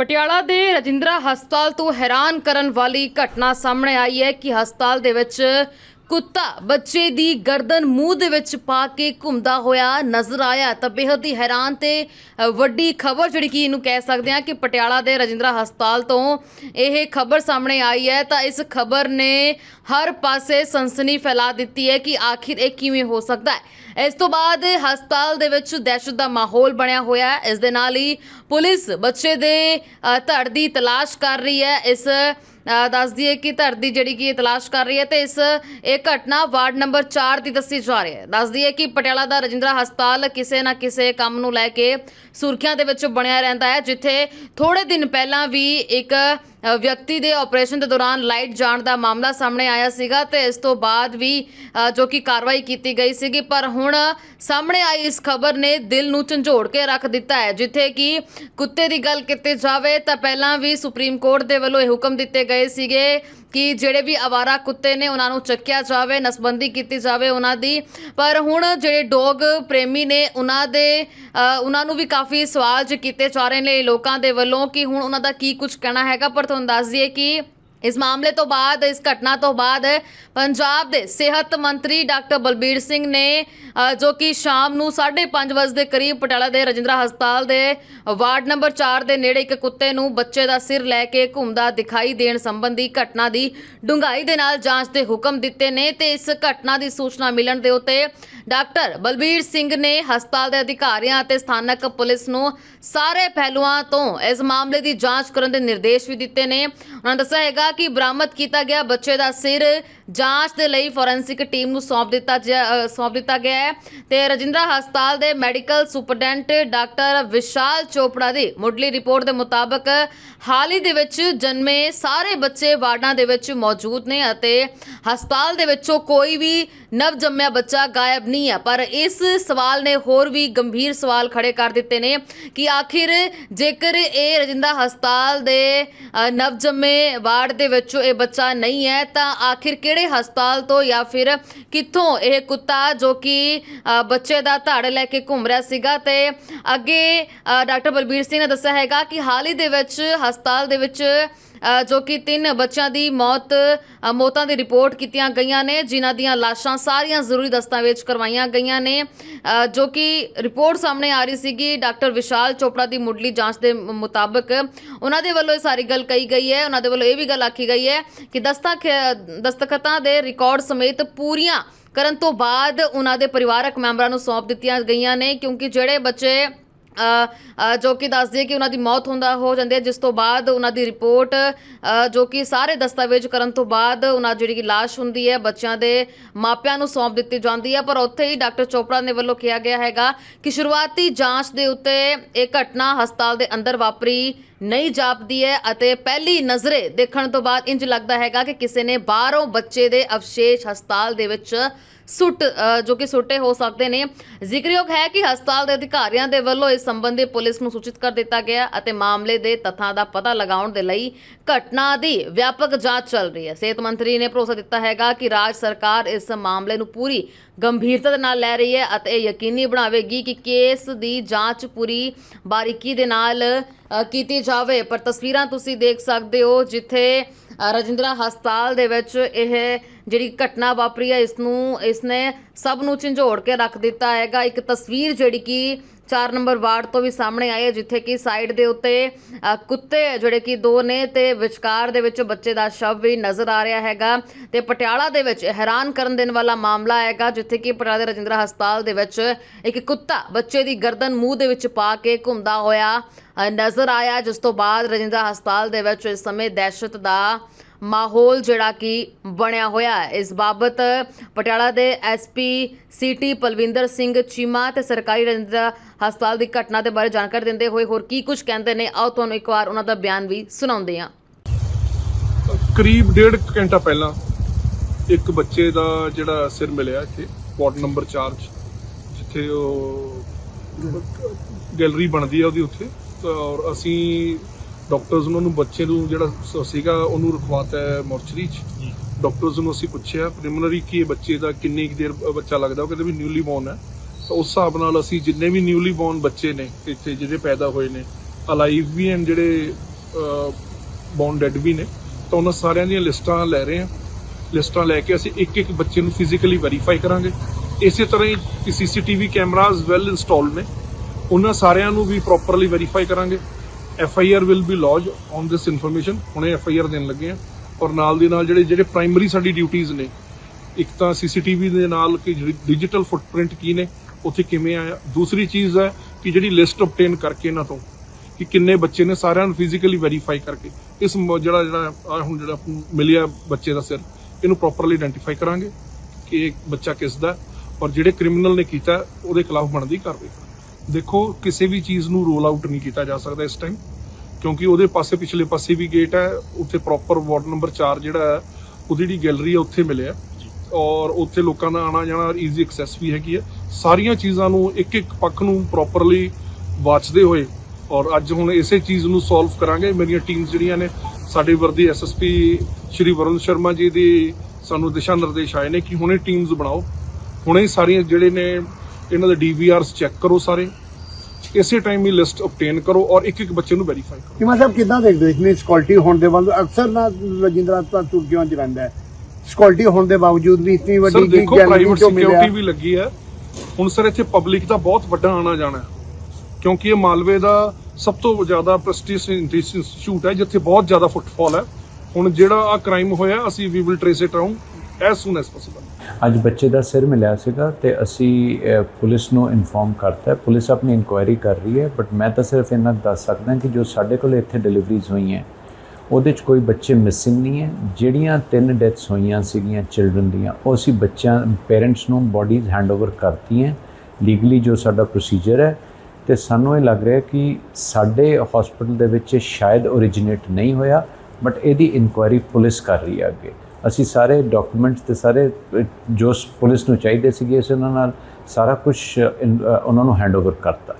ਪਟਿਆਲਾ ਦੇ ਰਜਿੰਦਰਾ ਹਸਪਤਾਲ ਤੋਂ ਹੈਰਾਨ ਕਰਨ ਵਾਲੀ ਘਟਨਾ ਸਾਹਮਣੇ ਆਈ ਹੈ ਕਿ ਹਸਪਤਾਲ ਦੇ ਵਿੱਚ ਕੁੱਤਾ ਬੱਚੇ ਦੀ ਗਰਦਨ ਮੂੰਹ ਦੇ ਵਿੱਚ ਪਾ ਕੇ ਘੁੰਮਦਾ ਹੋਇਆ ਨਜ਼ਰ ਆਇਆ ਤਾਂ ਬੇਹੱਦ ਹੀ ਹੈਰਾਨ ਤੇ ਵੱਡੀ ਖਬਰ ਜਿਹੜੀ ਕਿ ਇਹਨੂੰ ਕਹਿ ਸਕਦੇ ਹਾਂ ਕਿ ਪਟਿਆਲਾ ਦੇ ਰਜਿੰਦਰਾ ਹਸਪਤਾਲ ਤੋਂ ਇਹ ਖਬਰ ਸਾਹਮਣੇ ਆਈ ਹੈ ਤਾਂ ਇਸ ਖਬਰ ਨੇ ਹਰ ਪਾਸੇ ਸਨਸਨੀ ਫੈਲਾ ਦਿੱਤੀ ਹੈ ਕਿ ਆਖਿਰ ਇਹ ਕਿਵੇਂ ਹੋ ਸਕਦਾ ਹੈ। ਇਸ ਤੋਂ ਬਾਅਦ ਹਸਪਤਾਲ ਦੇ ਵਿੱਚ ਦਹਿਸ਼ਤ ਦਾ ਮਾਹੌਲ ਬਣਿਆ ਹੋਇਆ ਹੈ। ਇਸ ਦੇ ਨਾਲ ਹੀ ਪੁਲਿਸ ਬੱਚੇ ਦੇ ਧੜ ਦੀ ਤਲਾਸ਼ ਕਰ ਰਹੀ ਹੈ। ਇਸ ਦੱਸ ਦਈਏ ਕਿ ਧੜ ਦੀ ਜਿਹੜੀ ਕਿ ਇਹ ਤਲਾਸ਼ ਕਰ ਰਹੀ ਹੈ ਤੇ ਇਸ, ਇਹ ਘਟਨਾ ਵਾਰਡ ਨੰਬਰ 4 ਦੀ ਦੱਸੀ ਜਾ ਰਹੀ ਹੈ। ਦੱਸ ਦਈਏ ਕਿ ਪਟਿਆਲਾ ਦਾ ਰਜਿੰਦਰਾ ਹਸਪਤਾਲ ਕਿਸੇ ਨਾ ਕਿਸੇ ਕੰਮ ਨੂੰ ਲੈ ਕੇ ਸੁਰਖੀਆਂ ਦੇ ਵਿੱਚ ਬਣਿਆ ਰਹਿੰਦਾ ਹੈ, ਜਿੱਥੇ ਥੋੜੇ ਦਿਨ ਪਹਿਲਾਂ ਵੀ ਇੱਕ ਵਿਅਕਤੀ ਦੇ ਆਪਰੇਸ਼ਨ ਦੇ ਦੌਰਾਨ ਲਾਈਟ ਜਾਣ ਦਾ ਮਾਮਲਾ ਸਾਹਮਣੇ ਆਇਆ ਸੀਗਾ ਤੇ ਇਸ ਤੋਂ ਬਾਅਦ ਵੀ ਜੋ ਕਿ ਕਾਰਵਾਈ ਕੀਤੀ ਗਈ ਸੀਗੀ, ਪਰ ਹੁਣ ਸਾਹਮਣੇ ਆਈ ਇਸ ਖਬਰ ਨੇ ਦਿਲ ਨੂੰ ਝੰਜੋੜ ਕੇ ਰੱਖ ਦਿੱਤਾ ਹੈ। ਜਿੱਥੇ ਕਿ ਕੁੱਤੇ ਦੀ ਗੱਲ ਕੀਤੀ ਜਾਵੇ ਤਾਂ ਪਹਿਲਾਂ ਵੀ ਸੁਪਰੀਮ ਕੋਰਟ ਦੇ ਵੱਲੋਂ ਇਹ ਹੁਕਮ ਦਿੱਤੇ ਗਏ ਸੀਗੇ ਕਿ ਜਿਹੜੇ ਵੀ ਆਵਾਰਾ ਕੁੱਤੇ ਨੇ ਉਹਨਾਂ ਨੂੰ ਚੱਕਿਆ ਜਾਵੇ, ਨਸਬੰਦੀ ਕੀਤੀ ਜਾਵੇ ਉਹਨਾਂ ਦੀ। ਪਰ ਹੁਣ ਜਿਹੜੇ ਡੌਗ ਪ੍ਰੇਮੀ ਨੇ ਉਹਨਾਂ ਦੇ ਉਹਨਾਂ ਨੂੰ ਵੀ ਕਾਫੀ ਸਵਾਲ ਕੀਤੇ ਜਾ ਰਹੇ ਨੇ ਲੋਕਾਂ ਦੇ ਵੱਲੋਂ ਕਿ ਹੁਣ ਉਹਨਾਂ ਦਾ ਕੀ ਕੁਝ ਕਹਿਣਾ ਹੈਗਾ, ਪਰ ਤੁਹਾਨੂੰ ਦੱਸ ਦਈਏ ਕਿ ਇਸ ਮਾਮਲੇ ਤੋਂ ਬਾਅਦ, ਇਸ ਘਟਨਾ ਤੋਂ ਬਾਅਦ, ਪੰਜਾਬ ਦੇ ਸਿਹਤ ਮੰਤਰੀ ਡਾਕਟਰ ਬਲਬੀਰ ਸਿੰਘ ਨੇ ਜੋ ਕਿ ਸ਼ਾਮ ਨੂੰ 5:30 ਵਜੇ ਦੇ ਕਰੀਬ ਪਟਿਆਲਾ ਦੇ ਰਜਿੰਦਰਾ ਹਸਪਤਾਲ ਦੇ ਵਾਰਡ ਨੰਬਰ 4 ਦੇ ਨੇੜੇ ਇੱਕ ਕੁੱਤੇ ਨੂੰ ਬੱਚੇ ਦਾ ਸਿਰ ਲੈ ਕੇ ਘੁੰਮਦਾ ਦਿਖਾਈ ਦੇਣ ਸੰਬੰਧੀ ਘਟਨਾ ਦੀ ਡੂੰਘਾਈ ਦੇ ਨਾਲ ਜਾਂਚ ਦੇ ਹੁਕਮ ਦਿੱਤੇ ਨੇ ਤੇ ਇਸ ਘਟਨਾ ਦੀ ਸੂਚਨਾ ਮਿਲਣ ਦੇ ਉੱਤੇ ਡਾਕਟਰ ਬਲਬੀਰ ਸਿੰਘ ਨੇ ਹਸਪਤਾਲ ਦੇ ਅਧਿਕਾਰੀਆਂ ਅਤੇ ਸਥਾਨਕ ਪੁਲਿਸ ਨੂੰ ਸਾਰੇ ਪਹਿਲੂਆਂ ਤੋਂ ਇਸ ਮਾਮਲੇ ਦੀ ਜਾਂਚ ਕਰਨ ਦੇ ਨਿਰਦੇਸ਼ ਵੀ ਦਿੱਤੇ ਨੇ। ਉਹਨਾਂ ਦੱਸਿਆ ਹੈਗਾ ਕਿ ਬਰਾਮਦ ਕੀਤਾ ਗਿਆ ਬੱਚੇ ਦਾ ਸਿਰ ਜਾਂਚ ਦੇ ਲਈ ਫੋਰੈਂਸਿਕ ਟੀਮ ਨੂੰ ਸੌਂਪ ਦਿੱਤਾ ਜਾ- ਸੌਂਪ ਦਿੱਤਾ ਗਿਆ ਹੈ। ਤੇ ਰਜਿੰਦਰਾ ਹਸਪਤਾਲ ਦੇ medical superintendent doctor Vishal Chopra ਦੀ ਮੁੱਢਲੀ ਰਿਪੋਰਟ ਦੇ ਮੁਤਾਬਕ ਹਾਲ ਹੀ ਦੇ ਵਿੱਚ ਜਨਮੇ ਸਾਰੇ ਬੱਚੇ ਵਾਰਡਾਂ ਦੇ ਵਿੱਚ ਮੌਜੂਦ ਨੇ ਅਤੇ ਹਸਪਤਾਲ ਦੇ ਵਿੱਚੋਂ ਕੋਈ ਵੀ ਨਵ ਜੰਮਿਆ ਬੱਚਾ ਗਾਇਬ ਨਹੀਂ ਹੈ। ਪਰ ਇਸ ਸਵਾਲ ਨੇ ਹੋਰ ਵੀ ਗੰਭੀਰ ਸਵਾਲ ਖੜੇ ਕਰ ਦਿੱਤੇ ਨੇ ਕਿ ਆਖਿਰ ਜੇਕਰ ਇਹ ਰਜਿੰਦਰਾ ਹਸਪਤਾਲ ਦੇ ਨਵ ਜੰਮੇ ਵਾਰਡ ਦੇ ਵਿੱਚੋਂ ਇਹ ਬੱਚਾ ਨਹੀਂ ਹੈ, ਤਾਂ ਆਖਿਰ ਕਿਹੜੇ ਹਸਪਤਾਲ ਤੋਂ ਜਾਂ ਫਿਰ ਕਿੱਥੋਂ ਇਹ ਕੁੱਤਾ ਜੋ ਕਿ ਬੱਚੇ ਦਾ ਧੜ ਲੈ ਕੇ ਘੁੰਮ ਰਿਹਾ ਸੀਗਾ ਤੇ ਅੱਗੇ ਡਾਕਟਰ ਬਲਬੀਰ ਸਿੰਘ ਨੇ ਦੱਸਿਆ ਹੈਗਾ ਕਿ ਹਾਲ ਹੀ ਦੇ ਵਿੱਚ ਹਸਪਤਾਲ ਦੇ ਵਿੱਚ ਜੋ ਕਿ ਤਿੰਨ ਬੱਚਿਆਂ ਦੀ ਮੌਤ ਮੌਤਾਂ ਦੀ ਰਿਪੋਰਟ ਕੀਤੀਆਂ ਗਈਆਂ ਨੇ, ਜਿਨ੍ਹਾਂ ਦੀਆਂ ਲਾਸ਼ਾਂ ਸਾਰੀਆਂ ਜ਼ਰੂਰੀ ਦਸਤਾਵੇਜ਼ ਕਰਵਾਈਆਂ ਗਈਆਂ ਨੇ। ਜੋ ਕਿ ਰਿਪੋਰਟ ਸਾਹਮਣੇ ਆ ਰਹੀ ਸੀਗੀ, ਡਾਕਟਰ ਵਿਸ਼ਾਲ ਚੋਪੜਾ ਦੀ ਮੁੱਢਲੀ ਜਾਂਚ ਦੇ ਮੁਤਾਬਕ। ਉਹਨਾਂ ਦੇ ਵੱਲੋਂ ਇਹ ਸਾਰੀ ਗੱਲ ਕਹੀ ਗਈ ਹੈ, ਉਹਨਾਂ ਦੇ ਵੱਲੋਂ ਇਹ ਵੀ ਗੱਲ ਆਖੀ ਗਈ ਹੈ ਕਿ ਦਸਤਕ ਦਸਤਖਤਾਂ ਦੇ ਰਿਕਾਰਡ ਸਮੇਤ ਪੂਰੀਆਂ ਕਰਨ ਤੋਂ ਬਾਅਦ ਉਹਨਾਂ ਦੇ ਪਰਿਵਾਰਕ ਮੈਂਬਰਾਂ ਨੂੰ ਸੌਂਪ ਦਿੱਤੀਆਂ ਗਈਆਂ ਨੇ, ਕਿਉਂਕਿ ਜਿਹੜੇ ਬੱਚੇ ਜੋ ਕਿ ਦੱਸਦੇ ਕਿ ਉਹਨਾਂ ਦੀ ਮੌਤ ਹੁੰਦਾ, ਹੋ ਜਾਂਦੀ ਹੈ, ਜਿਸ ਤੋਂ ਬਾਅਦ ਉਹਨਾਂ ਦੀ ਰਿਪੋਰਟ ਜੋ ਕਿ ਸਾਰੇ ਦਸਤਾਵੇਜ਼ ਕਰਨ ਤੋਂ ਬਾਅਦ ਉਹਨਾਂ ਜਿਹੜੀ ਕਿ ਲਾਸ਼ ਹੁੰਦੀ ਹੈ, ਬੱਚਿਆਂ ਦੇ ਮਾਪਿਆਂ ਨੂੰ ਸੌਂਪ ਦਿੱਤੀ ਜਾਂਦੀ ਹੈ। ਪਰ ਉੱਥੇ ਹੀ ਡਾਕਟਰ ਚੋਪੜਾ ਨੇ ਵੱਲੋਂ ਕਿਹਾ ਗਿਆ ਹੈਗਾ ਕਿ ਸ਼ੁਰੂਆਤੀ ਜਾਂਚ ਦੇ ਉੱਤੇ ਇਹ ਘਟਨਾ ਹਸਪਤਾਲ ਦੇ ਅੰਦਰ ਵਾਪਰੀ। ਨਹੀਂ ਜਾਪਦੀ ਹੈ ਅਤੇ ਪਹਿਲੀ ਨਜ਼ਰੇ ਦੇਖਣ ਤੋਂ ਬਾਅਦ ਇੰਜ ਲੱਗਦਾ ਹੈਗਾ ਕਿ ਕਿਸੇ ਨੇ ਬਾਹਰੋਂ ਬੱਚੇ ਦੇ ਅਵਸ਼ੇਸ਼ ਹਸਪਤਾਲ ਦੇ ਵਿੱਚ ਸੁੱਟ ਜੋ ਕਿ ਸੁੱਟੇ ਹੋ ਸਕਦੇ ਨੇ। ਜ਼ਿਕਰਯੋਗ ਹੈ ਕਿ ਹਸਪਤਾਲ ਦੇ ਅਧਿਕਾਰੀਆਂ ਦੇ ਵੱਲੋਂ ਇਸ ਸੰਬੰਧੀ ਪੁਲਿਸ ਨੂੰ ਸੂਚਿਤ ਕਰ ਦਿੱਤਾ ਗਿਆ ਅਤੇ ਮਾਮਲੇ ਦੇ ਤੱਥਾਂ ਦਾ ਪਤਾ ਲਗਾਉਣ ਦੇ ਲਈ ਘਟਨਾ ਦੀ ਵਿਆਪਕ ਜਾਂਚ ਚੱਲ ਰਹੀ ਹੈ। ਸਿਹਤ ਮੰਤਰੀ ਨੇ ਭਰੋਸਾ ਦਿੱਤਾ ਹੈਗਾ ਕਿ ਰਾਜ ਸਰਕਾਰ ਇਸ ਮਾਮਲੇ ਨੂੰ ਪੂਰੀ ਗੰਭੀਰਤਾ ਦੇ ਨਾਲ ਲੈ ਰਹੀ ਹੈ ਅਤੇ ਇਹ ਯਕੀਨੀ ਬਣਾਵੇਗੀ ਕਿ ਕੇਸ ਦੀ ਜਾਂਚ ਪੂਰੀ ਬਾਰੀਕੀ ਦੇ ਨਾਲ ਅ, ਕੀਤੀ ਜਾਵੇ, ਪਰ ਤਸਵੀਰਾਂ ਤੁਸੀਂ ਦੇਖ ਸਕਦੇ ਹੋ ਜਿੱਥੇ ਰਜਿੰਦਰਾ ਹਸਪਤਾਲ ਦੇ ਵਿੱਚ ਇਹ ਜਿਹੜੀ ਘਟਨਾ ਵਾਪਰੀ ਹੈ, ਇਸ ਨੂੰ ਇਸਨੇ ਸਭ ਨੂੰ ਝੰਜੋੜ ਕੇ ਰੱਖ ਦਿੱਤਾ ਹੈਗਾ। ਇੱਕ ਤਸਵੀਰ ਜਿਹੜੀ ਕਿ 4 ਨੰਬਰ ਵਾਰਡ ਤੋਂ ਵੀ ਸਾਹਮਣੇ ਆਏ ਜਿੱਥੇ ਕਿ ਸਾਈਡ ਦੇ ਉੱਤੇ ਅ, ਕੁੱਤੇ ਜਿਹੜੇ ਕਿ ਦੋ ਨੇ ਤੇ ਵਿਚਕਾਰ ਦੇ ਵਿੱਚ ਬੱਚੇ ਦਾ ਸ਼ਵ ਵੀ ਨਜ਼ਰ ਆ ਰਿਹਾ ਹੈਗਾ ਤੇ ਪਟਿਆਲਾ ਦੇ ਵਿੱਚ ਹੈਰਾਨ ਕਰਨ ਦੇਣ ਵਾਲਾ ਮਾਮਲਾ ਹੈਗਾ ਜਿੱਥੇ ਕਿ ਪਟਿਆਲਾ ਦੇ ਰਜਿੰਦਰਾ ਹਸਪਤਾਲ ਦੇ ਵਿੱਚ ਇੱਕ ਕੁੱਤਾ ਬੱਚੇ ਦੀ ਗਰਦਨ ਮੂੰਹ ਦੇ ਵਿੱਚ ਪਾ ਕੇ ਘੁੰਮਦਾ ਹੋਇਆ ਨਜ਼ਰ ਆਇਆ ਜਿਸ ਤੋਂ ਬਾਅਦ ਰਜਿੰਦਰਾ ਹਸਪਤਾਲ ਦੇ ਵਿੱਚ ਇਸ ਸਮੇਂ ਦਹਿਸ਼ਤ ਦਾ ਮਾਹੌਲ ਜਿਹੜਾ ਕਿ ਬਣਿਆ ਹੋਇਆ ਹੈ। ਇਸ ਬਾਬਤ ਪਟਿਆਲਾ ਦੇ ਐਸਪੀ ਸਿਟੀ ਪਲਵਿੰਦਰ ਸਿੰਘ ਚੀਮਾ ਤੇ ਸਰਕਾਰੀ ਰਜਿੰਦਰਾ ਹਸਪਤਾਲ ਦੀ ਘਟਨਾ ਦੇ ਬਾਰੇ ਜਾਣਕਾਰੀ ਦਿੰਦੇ ਹੋਏ ਹੋਰ ਕੀ ਕੁਝ ਕਹਿੰਦੇ ਨੇ, ਆਓ ਤੁਹਾਨੂੰ ਇੱਕ ਵਾਰ ਉਹਨਾਂ ਦਾ ਬਿਆਨ ਵੀ ਸੁਣਾਉਂਦੇ ਹਾਂ। ਕਰੀਬ ਡੇਢ ਕੁ ਘੰਟਾ ਪਹਿਲਾਂ ਇੱਕ ਬੱਚੇ ਦਾ ਜਿਹੜਾ ਸਿਰ ਮਿਲਿਆ ਇੱਥੇ, ਵਾਰਡ ਨੰਬਰ 4 ਚ, ਜਿੱਥੇ ਉਹ ਗੈਲਰੀ ਬਣਦੀ ਹੈ ਉਹਦੀ ਉੱਥੇ ਔਰ ਅਸੀਂ ਡਾਕਟਰਸ ਉਹਨਾਂ ਨੂੰ ਬੱਚੇ ਨੂੰ ਜਿਹੜਾ ਸੀਗਾ ਉਹਨੂੰ ਰਖਵਾਤਾ ਹੈ ਮੋਰਚਰੀ ਚ। ਡਾਕਟਰਸ ਨੂੰ ਅਸੀਂ ਪੁੱਛਿਆ ਪ੍ਰੀਲਿਮਿਨਰੀ ਕਿ ਬੱਚੇ ਦਾ ਕਿੰਨੀ ਕੁ ਦੇਰ ਬੱਚਾ ਲੱਗਦਾ ਉਹ ਕਹਿੰਦੇ ਵੀ ਨਿਊਲੀ ਬੋਰਨ ਹੈ। ਤਾਂ ਉਸ ਹਿਸਾਬ ਨਾਲ ਅਸੀਂ ਜਿੰਨੇ ਵੀ ਨਿਊਲੀ ਬੋਰਨ ਬੱਚੇ ਨੇ ਇੱਥੇ ਜਿਹੜੇ ਪੈਦਾ ਹੋਏ ਨੇ ਅਲਾਈਵ ਵੀ ਹਨ ਜਿਹੜੇ ਬੌਨ ਡੈਡ ਵੀ ਨੇ ਤਾਂ ਉਹਨਾਂ ਸਾਰਿਆਂ ਦੀਆਂ ਲਿਸਟਾਂ ਲੈ ਰਹੇ ਹਾਂ। ਲਿਸਟਾਂ ਲੈ ਕੇ ਅਸੀਂ ਇੱਕ ਇੱਕ ਬੱਚੇ ਨੂੰ ਫਿਜ਼ੀਕਲੀ ਵੈਰੀਫਾਈ ਕਰਾਂਗੇ। ਇਸੇ ਤਰ੍ਹਾਂ ਹੀ ਸੀਸੀਟੀਵੀ ਕੈਮਰਾਜ਼ ਵੈਲ ਇੰਸਟਾਲਡ ਨੇ। ਉਹਨਾਂ ਸਾਰਿਆਂ ਨੂੰ ਵੀ ਪ੍ਰੋਪਰਲੀ ਵੈਰੀਫਾਈ ਕਰਾਂਗੇ। F I R will be lodge on this information ਹੁਣੇ ਐਫ ਆਈ ਆਰ ਦੇਣ ਲੱਗੇ ਆ। ਔਰ ਨਾਲ ਦੀ ਨਾਲ ਜਿਹੜੇ ਜਿਹੜੇ ਪ੍ਰਾਇਮਰੀ ਸਾਡੀ ਡਿਊਟੀਆਂ ਨੇ, ਇੱਕ ਤਾਂ ਸੀਸੀਟੀਵੀ ਦੇ ਨਾਲ ਕਿ ਡਿਜੀਟਲ ਫੁੱਟਪ੍ਰਿੰਟ ਕੀ ਨੇ, ਉੱਥੇ ਕਿਵੇਂ ਆਇਆ। ਦੂਸਰੀ ਚੀਜ਼ ਹੈ ਕਿ ਜਿਹੜੀ ਲਿਸਟ ਆਬਟੇਨ ਕਰਕੇ ਇਹਨਾਂ ਤੋਂ, ਕਿ ਕਿੰਨੇ ਬੱਚੇ ਨੇ, ਸਾਰਿਆਂ ਨੂੰ ਫਿਜ਼ੀਕਲੀ ਵੈਰੀਫਾਈ ਕਰਕੇ। ਇਸ ਜਿਹੜਾ ਜਿਹੜਾ ਹੁਣ ਜਿਹੜਾ ਮਿਲਿਆ ਬੱਚੇ ਦਾ ਸਿਰ, ਇਹਨੂੰ ਪ੍ਰੋਪਰਲੀ ਆਇਡੈਂਟੀਫਾਈ ਕਰਾਂਗੇ ਕਿ ਇਹ ਬੱਚਾ ਕਿਸ ਦਾ ਔਰ ਜਿਹੜੇ ਕ੍ਰਿਮੀਨਲ ਨੇ ਕੀਤਾ, ਉਹਦੇ ਖਿਲਾਫ ਬਣਦੀ ਕਾਰਵਾਈ। ਦੇਖੋ, ਕਿਸੇ ਵੀ ਚੀਜ਼ ਨੂੰ ਰੋਲ ਆਊਟ ਨਹੀਂ ਕੀਤਾ ਜਾ ਸਕਦਾ ਇਸ ਟਾਈਮ ਕਿਉਂਕਿ ਉਹਦੇ ਪਾਸੇ ਪਿਛਲੇ ਪਾਸੇ ਵੀ ਗੇਟ ਹੈ ਉੱਥੇ ਪ੍ਰੋਪਰ ਵਾਰਡ ਨੰਬਰ 4 ਜਿਹੜਾ ਹੈ ਉਹਦੀ ਜਿਹੜੀ ਗੈਲਰੀ ਹੈ ਉੱਥੇ ਮਿਲਿਆ ਔਰ ਉੱਥੇ ਲੋਕਾਂ ਦਾ ਆਣਾ ਜਾਣਾ ਈਜ਼ੀ ਐਕਸੈਸ ਵੀ ਹੈਗੀ ਹੈ। ਸਾਰੀਆਂ ਚੀਜ਼ਾਂ ਨੂੰ ਇੱਕ ਇੱਕ ਪੱਖ ਨੂੰ ਪ੍ਰੋਪਰਲੀ ਵਾਚਦੇ ਹੋਏ ਔਰ ਅੱਜ ਹੁਣ ਇਸੇ ਚੀਜ਼ ਨੂੰ ਸੋਲਵ ਕਰਾਂਗੇ। ਮੇਰੀਆਂ ਟੀਮਸ ਜਿਹੜੀਆਂ ਨੇ ਸਾਡੇ ਵਰਦੀ ਐਸਐਸਪੀ ਸ਼੍ਰੀ ਵਰੁਣ ਸ਼ਰਮਾ ਜੀ ਦੀ ਸਾਨੂੰ ਦਿਸ਼ਾ ਨਿਰਦੇਸ਼ ਆਏ ਨੇ ਕਿ ਹੁਣੇ ਟੀਮਸ ਬਣਾਓ। ਹੁਣੇ ਸਾਰੀਆਂ ਜਿਹੜੇ ਨੇ ਇਹਨਾਂ ਦੇ ਡੀਵੀਆਰਸ ਚੈੱਕ ਕਰੋ ਸਾਰੇ। ਇਸੇ ਟਾਈਮ ਹੀ ਲਿਸਟ ਆਬਟੇਨ ਕਰੋ ਔਰ ਇੱਕ ਇੱਕ ਬੱਚੇ ਨੂੰ ਵੈਰੀਫਾਈ ਕਰੋ। ਕਿਮਾ ਸਾਹਿਬ ਕਿੱਦਾਂ ਦੇਖਦੇ ਹੋ ਇਤਨੀ ਸਕਿਉਰਟੀ ਹੋਣ ਦੇ ਬਾਵਜੂਦ ਅਕਸਰ ਨਾ ਰਜਿੰਦਰ ਹਸਪਤਾਲ ਤੁਰਕੀਆਂ ਚ ਰਹਿੰਦਾ ਹੈ। ਸਕਿਉਰਟੀ ਹੋਣ ਦੇ ਬਾਵਜੂਦ ਵੀ ਇਤਨੀ ਵੱਡੀ ਦੇਖੋ ਗੈਲਰੀ ਪ੍ਰਾਈਵੇਟ ਚੋਂ ਮਿਲਿਆ। ਸਿਕਿਉਰਿਟੀ ਵੀ ਲੱਗੀ ਹੈ। ਹੁਣ ਸਰ ਇੱਥੇ ਪਬਲਿਕ ਦਾ ਬਹੁਤ ਵੱਡਾ ਆਣਾ ਜਾਣਾ ਕਿਉਂਕਿ ਇਹ ਮਾਲਵੇ ਦਾ ਸਭ ਤੋਂ ਜ਼ਿਆਦਾ ਪ੍ਰੈਸਟੀਜ ਇੰਸਟੀਚਿਊਟ ਹੈ ਜਿੱਥੇ ਬਹੁਤ ਜ਼ਿਆਦਾ ਫੁੱਟਫਾਲ ਹੈ। ਹੁਣ ਜਿਹੜਾ ਆ ਕ੍ਰਾਈਮ ਹੋਇਆ ਅਸੀਂ ਵੀ will trace it out as soon as possible. ਅੱਜ ਬੱਚੇ ਦਾ ਸਿਰ ਮਿਲਿਆ ਸੀਗਾ ਤੇ ਅਸੀਂ ਪੁਲਿਸ ਨੂੰ ਇਨਫੋਰਮ ਕਰਤਾ। ਪੁਲਿਸ ਆਪਣੀ ਇਨਕੁਆਇਰੀ ਕਰ ਰਹੀ ਹੈ ਬਟ ਮੈਂ ਤਾਂ ਸਿਰਫ ਇਹਨਾਂ ਦੱਸ ਸਕਦਾ ਕਿ ਜੋ ਸਾਡੇ ਕੋਲ ਇੱਥੇ ਡਿਲੀਵਰੀਜ਼ ਹੋਈਆਂ, ਉਹਦੇ 'ਚ ਕੋਈ ਬੱਚੇ ਮਿਸਿੰਗ ਨਹੀਂ ਹੈ। ਜਿਹੜੀਆਂ ਤਿੰਨ ਡੈਥਸ ਹੋਈਆਂ ਸੀਗੀਆਂ ਚਿਲਡਰਨ ਦੀਆਂ, ਉਹ ਅਸੀਂ ਬੱਚਿਆਂ ਪੇਰੈਂਟਸ ਨੂੰ ਬੋਡੀਜ਼ ਹੈਂਡਓਵਰ ਕਰਤੀਆਂ। ਲੀਗਲੀ ਜੋ ਸਾਡਾ ਪ੍ਰੋਸੀਜਰ ਹੈ, ਤੇ ਸਾਨੂੰ ਇਹ ਲੱਗ ਰਿਹਾ ਕਿ ਸਾਡੇ ਹਸਪੀਟਲ ਦੇ ਵਿੱਚ ਸ਼ਾਇਦ ਓਰੀਜਿਨੇਟ ਨਹੀਂ ਹੋਇਆ ਬਟ ਇਹਦੀ ਇਨਕੁਆਇਰੀ ਪੁਲਿਸ ਕਰ ਰਹੀ ਹੈ ਅੱਗੇ। ਅਸੀਂ ਸਾਰੇ ਡਾਕੂਮੈਂਟਸ ਤੇ ਸਾਰੇ ਜੋ ਪੁਲਿਸ ਨੂੰ ਚਾਹੀਦੇ ਸੀਗੇ ਅਸੀਂ ਉਹਨਾਂ ਨਾਲ ਸਾਰਾ ਕੁਝ ਉਹਨਾਂ ਨੂੰ ਹੈਂਡਓਵਰ ਕਰਤਾ।